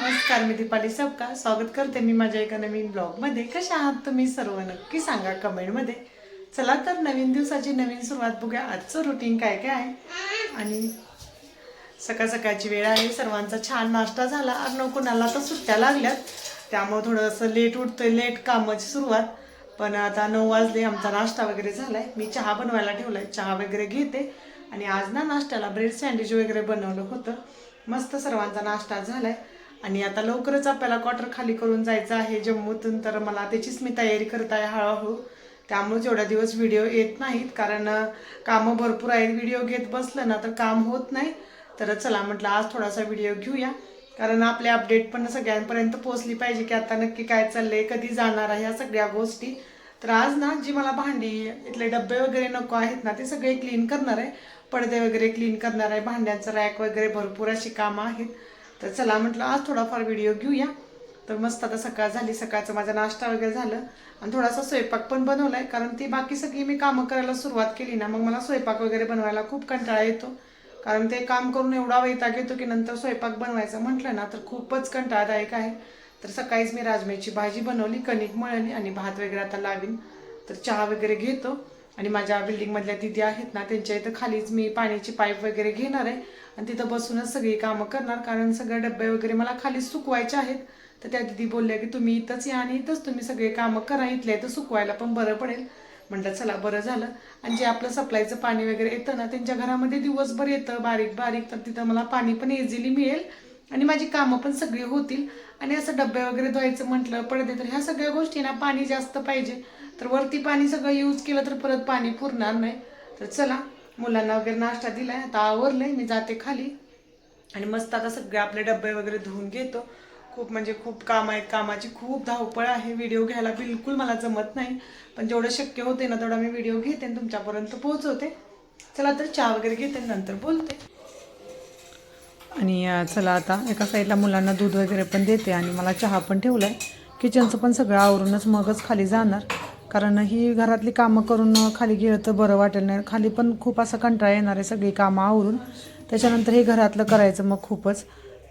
नमस्कार मी दीपाली सबका. स्वागत करते मी माझ्या एका नवीन ब्लॉगमध्ये कशा आहात तुम्ही सर्व? नक्की सांगा कमेंटमध्ये चला तर नवीन दिवसाची नवीन सुरुवात बघूया. आजचं रुटीन काय काय आहे? आणि सकाळ सकाळची वेळ आहे. सर्वांचा छान नाश्ता झाला. आणि कुणाला तर सुट्ट्या लागल्यात. त्यामुळं थोडंसं लेट उठतं लेट कामाची सुरुवात. पण आता नऊ वाजले. आमचा नाश्ता वगैरे झाला आहे मी चहा बनवायला ठेवलाय. चहा वगैरे घेते. आणि आज ना नाश्त्याला ब्रेड सँडविच वगैरे बनवलं होतं. मस्त सर्वांचा नाश्ता झाला आहे आणि आता लवकरच आपल्याला क्वार्टर खाली करून जायचं आहे जम्मूतून. तर मला त्याचीच मी तयारी करत आहे हळूहळू. त्यामुळेच एवढ्या दिवस व्हिडिओ येत नाहीत. कारण कामं भरपूर आहेत. व्हिडिओ घेत बसलं ना तर काम होत नाही. तर चला म्हटलं आज थोडासा व्हिडिओ घेऊया. कारण आपले अपडेट पण सगळ्यांपर्यंत पोहोचली पाहिजे की आता नक्की काय चाललंय कधी जाणार आहे ह्या सगळ्या गोष्टी. तर आज ना जी मला भांडी इथले डब्बे वगैरे नको आहेत ना ते सगळे क्लीन करणार आहे. पडदे वगैरे क्लीन करणार आहे. भांड्यांचं रॅक वगैरे भरपूर अशी कामं आहेत. तर चला म्हटलं आज थोडाफार व्हिडिओ घेऊया. तर मस्त आता सकाळ झाली सकाळचं माझा नाश्ता वगैरे झालं. आणि थोडासा स्वयंपाक पण बनवलाय कारण ती बाकी सगळी मी कामं करायला सुरुवात केली ना मग मला स्वयंपाक वगैरे बनवायला खूप कंटाळा येतो. कारण ते काम करून एवढा वैताग येतो की नंतर स्वयंपाक बनवायचं म्हटलं ना तर खूपच कंटाळादायक आहे. तर सकाळीच मी राजम्याची भाजी बनवली कणिक मळली आणि भात वगैरे आता लावीन. तर चहा वगैरे घेतो. आणि माझ्या बिल्डिंगमधल्या दिदी आहेत ना त्यांच्या इथं खालीच मी पाण्याची पाईप वगैरे घेणार आहे. आणि तिथं बसूनच सगळी कामं करणार. कारण सगळे डबे वगैरे मला खालीच सुकवायचे आहेत. तर त्या दिदी बोलल्या की तुम्ही इथंच या आणि इथंच तुम्ही सगळे कामं करा. इथल्या इथं सुकवायला पण बरं पडेल. म्हटलं चला बरं झालं. आणि जे आपलं सप्लायचं पाणी वगैरे येतं ना त्यांच्या घरामध्ये दिवसभर येतं बारीक बारीक. तर तिथं मला पाणी पण इझिली मिळेल आणि माझी कामं पण सगळी होतील. आणि असं डबे वगैरे धुवायचं म्हटलं पडदे तर ह्या सगळ्या गोष्टी ना पाणी जास्त पाहिजे. तर वरती पाणी सगळं यूज केलं तर परत पाणी पुरणार नाही. तर चला मुलांना वगैरे नाश्ता दिला आहे आता आवरलंय मी जाते खाली. आणि मस्त आता सगळे आपले डबे वगैरे धुवून घेतो. खूप म्हणजे खूप काम आहेत. कामाची खूप धावपळ आहे. व्हिडिओ घ्यायला बिलकुल मला जमत नाही. पण जेवढं शक्य होते ना तेवढा मी व्हिडिओ घेते आणि तुमच्यापर्यंत पोहोचवते. चला तर चहा वगैरे घेते नंतर बोलते. आणि चला आता एका साईडला मुलांना दूध वगैरे पण देते आणि मला चहा पण ठेवला आहे किचनचं पण सगळं आवरूनच मगच खाली जाणार. कारण ही घरातली कामं करून खाली गेलं तर बरं वाटेल नाही. खाली पण खूप असं कंटाळा येणार आहे सगळी कामं आवरून. त्याच्यानंतर हे घरातलं करायचं मग खूपच.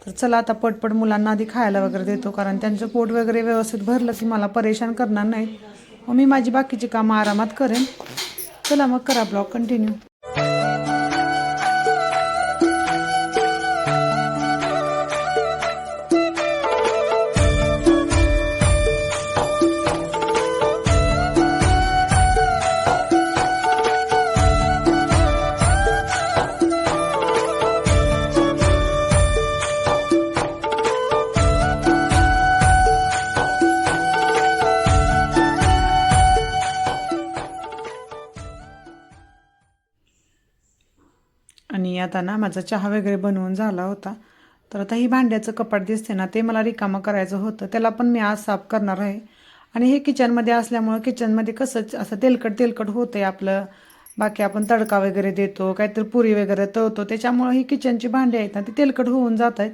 तर चला आता पटपट मुलांना आधी खायला वगैरे देतो कारण त्यांचं पोट वगैरे व्यवस्थित भरलं की मला परेशान करणार नाहीत मग मी माझी बाकीची कामं आरामात करेन. चला मग करा ब्लॉग कंटिन्यू आता ना माझा चहा वगैरे बनवून झाला होता. तर आता ही भांड्याचं कपाट दिसते ना ते मला रिकामं करायचं होतं. त्याला पण मी आज साफ करणार आहे. आणि हे किचनमध्ये असल्यामुळं किचनमध्ये कसं असं तेलकट तेलकट होतंय आपलं. बाकी आपण तडका वगैरे देतो काहीतरी पुरी वगैरे तळतो. त्याच्यामुळं ही किचनची भांडी आहेत ना ती तेलकट होऊन जात आहेत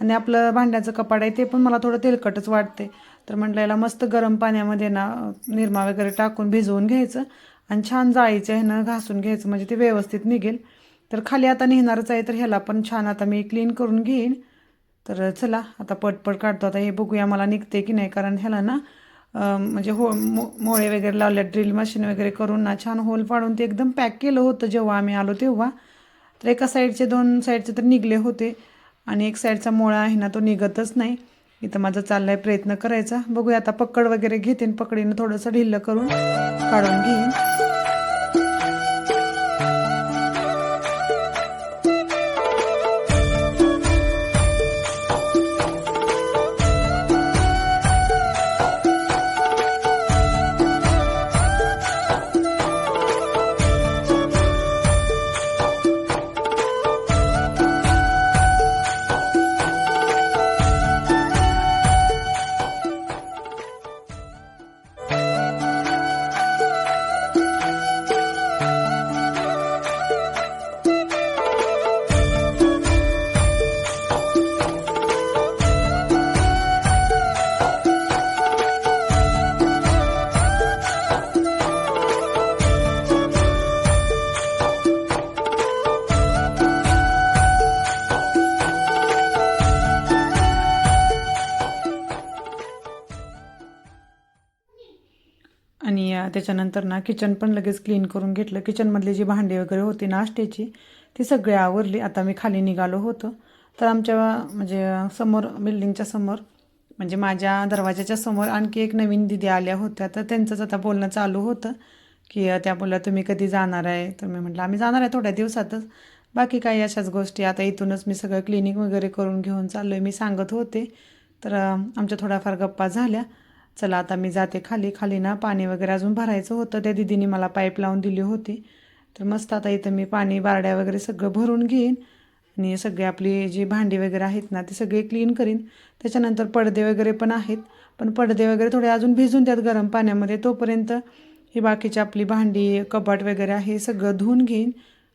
आणि आपलं भांड्याचं कपाट आहे ते पण मला थोडं तेलकटच वाटते तर म्हटलं याला मस्त गरम पाण्यामध्ये ना निरमा वगैरे टाकून भिजवून घ्यायचं. आणि छान जाळीच्या ह्यानं घासून घ्यायचं. म्हणजे ते व्यवस्थित निघेल. तर खाली आता नेणारच आहे तर ह्याला पण छान आता मी क्लीन करून घेईन. तर चला आता पटपट काढतो. आता हे बघूया मला निघते की नाही कारण ह्याला ना म्हणजे हो मो मोळे वगैरे लावले ड्रिल मशीन वगैरे करून ना छान होल पाडून ते एकदम पॅक केलं होतं जेव्हा आम्ही आलो तेव्हा. तर एका साईडचे दोन साईडचे तर निघले होते आणि एक साईडचा मोळा आहे ना तो निघतच नाही. इथं माझा चाललाय प्रयत्न करायचा. बघूया आता पकड वगैरे घेते पकडीनं थोडंसं ढिल्लं करून काढून घेईन. त्याच्यानंतर ना किचन पण लगेच क्लीन करून घेतलं. किचनमधली जी भांडी वगैरे होती नाश्त्याची ती सगळी आवरली. आता मी खाली निघालो होतो. तर आमच्या म्हणजे समोर बिल्डिंगच्या समोर म्हणजे माझ्या दरवाजाच्या समोर आणखी एक नवीन दिदी आल्या होत्या. तर त्यांचंच आता बोलणं चालू होतं की त्या बोलल्या तुम्ही कधी जाणार आहे? तर मी म्हटलं आम्ही जाणार आहे थोड्या दिवसातच. बाकी काही अशाच गोष्टी. आता इथूनच मी सगळं क्लिनिक वगैरे करून घेऊन चाललो आहे मी सांगत होते. तर आमच्या थोड्याफार गप्पा झाल्या. चला आता मी जाते खाली. खाली ना पाणी वगैरे अजून भरायचं होतं. त्या दिदीने मला पाईप लावून दिली होती. तर मस्त आता इथं मी पाणी बारड्या वगैरे सगळं भरून घेईन. आणि सगळे आपली जी भांडी वगैरे आहेत ना ते सगळे क्लीन करीन. त्याच्यानंतर पडदे वगैरे पण आहेत. पण पडदे वगैरे थोडे अजून भिजून त्यात गरम पाण्यामध्ये तोपर्यंत ही बाकीची आपली भांडी कपाट वगैरे आहे सगळं धुवून घेईन.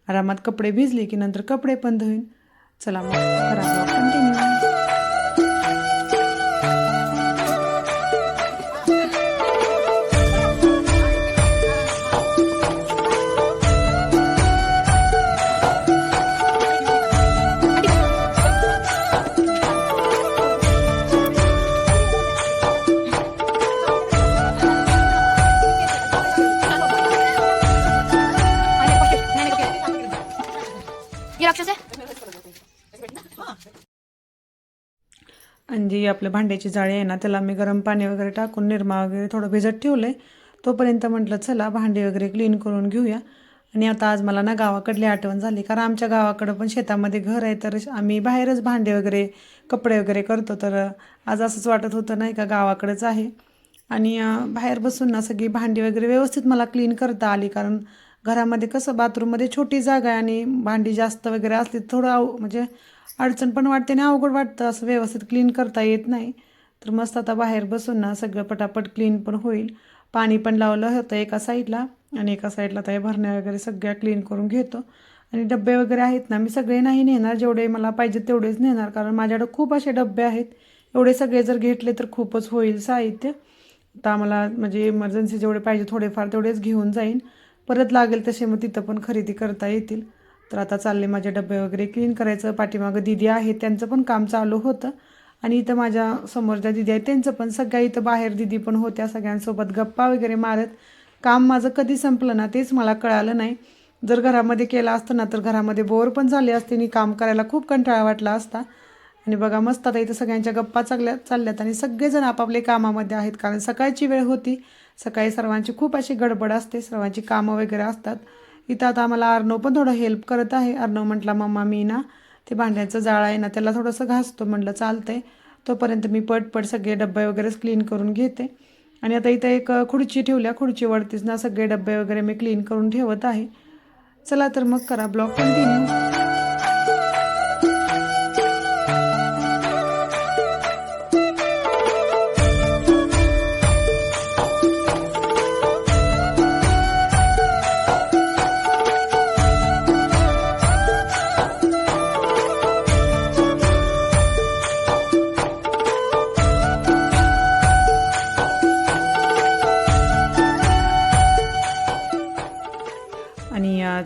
आरामात कपडे भिजले की नंतर कपडे पण धुईन. चला मग करा. कंटिन्यू ये राक्षस आणि जी आपलं भांड्याची जाळी आहे ना त्याला मी गरम पाणी वगैरे टाकून निरमा वगैरे थोडं भिजत ठेवलं आहे तोपर्यंत म्हटलं चला भांडी वगैरे क्लीन करून घेऊया. आणि आता आज मला ना गावाकडली आठवण झाली कारण आमच्या गावाकडं पण शेतामध्ये घर आहे तर आम्ही बाहेरच भांडे वगैरे कपडे वगैरे करतो. तर आज असंच वाटत होतं नाही का गावाकडंच आहे. आणि बाहेर बसून ना सगळी भांडी वगैरे व्यवस्थित मला क्लीन करता आली कारण घरामध्ये कसं बाथरूममध्ये छोटी जागा आहे आणि भांडी जास्त वगैरे असली थोडं अव म्हणजे अडचण पण वाटते आणि अवघड वाटतं. असं व्यवस्थित क्लीन करता येत नाही. तर मस्त आता बाहेर बसून ना सगळं पटापट क्लीन पण होईल. पाणी पण लावलं होतं एका साईडला आणि एका साईडला ते भरण्या वगैरे सगळ्या क्लीन करून घेतो. आणि डबे वगैरे आहेत ना मी सगळे नाही नेणार जेवढे मला पाहिजे तेवढेच नेणार. कारण माझ्याकडे खूप असे डबे आहेत. एवढे सगळे जर घेतले तर खूपच होईल साहित्य. आता आम्हाला म्हणजे इमर्जन्सी जेवढे पाहिजे थोडेफार तेवढेच घेऊन जाईन. परत लागेल तसे मग तिथं पण खरेदी करता येतील. तर आता चालले माझे डबे वगैरे क्लीन करायचं. पाठीमागं दिदी आहे त्यांचं पण काम चालू होतं. आणि इथं माझ्यासमोर ज्या दिदी आहेत त्यांचं पण सगळ्या इथं बाहेर दिदी पण होत्या सगळ्यांसोबत गप्पा वगैरे मारत. काम माझं कधी संपलं ना तेच मला कळालं नाही. जर घरामध्ये केलं असतं ना तर घरामध्ये बोर पण झाले असते आणि काम करायला खूप कंटाळा वाटला असता. आणि बघा मस्त आता इथं सगळ्यांच्या गप्पा चालल्या चालल्यात आणि सगळेजण आपापले कामामध्ये आहेत कारण सकाळची वेळ होती. सकाळी सर्वांची खूप अशी गडबड असते सर्वांची कामं वगैरे असतात. इथं आता आम्हाला अर्णव पण थोडं हेल्प करत आहे. अर्णव म्हटला मम्मा मी ना ते भांड्याचं जाळ आहे ना त्याला थोडंसं घासतो. म्हटलं चालतंय. तोपर्यंत मी पटपट सगळे डब्बे वगैरेच क्लीन करून घेते. आणि आता इथं एक खुर्ची ठेवल्या खुर्चीवरतीच ना सगळे डब्बे वगैरे मी क्लीन करून ठेवत आहे. चला तर मग करा ब्लॉग कंटिन्यू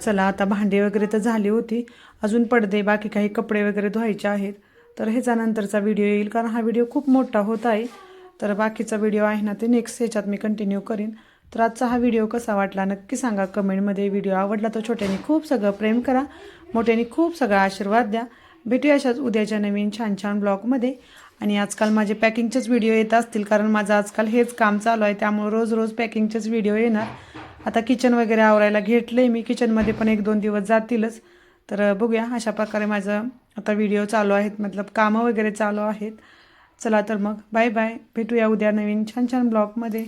चला आता भांडे वगैरे तर झाली होती. अजून पडदे बाकी काही कपडे वगैरे धुवायचे आहेत. तर ह्याचा नंतरचा व्हिडिओ येईल कारण हा व्हिडिओ खूप मोठा होत आहे. तर बाकीचा व्हिडिओ आहे ना ते नेक्स्ट ह्याच्यात मी कंटिन्यू करीन. तर आजचा हा व्हिडिओ कसा वाटला नक्की सांगा कमेंटमध्ये व्हिडिओ आवडला तर छोट्याने खूप सगळं प्रेम करा मोठ्याने खूप सगळा आशीर्वाद द्या. भेटूया अशाच उद्याच्या नवीन छान छान ब्लॉगमध्ये आणि आजकाल माझे पॅकिंगचेच व्हिडिओ येत असतील कारण माझं आजकाल हेच काम चालू आहे त्यामुळे रोज रोज पॅकिंगचेच व्हिडिओ येणार. आता किचन वगैरे आवरायला घेतलं आहे मी किचनमध्ये पण एक दोन दिवस जातीलच. तर बघूया. अशा प्रकारे माझं आता व्हिडिओ चालू आहेत. मतलब कामं वगैरे चालू आहेत. चला तर मग. बाय बाय भेटूया उद्या नवीन छान छान ब्लॉगमध्ये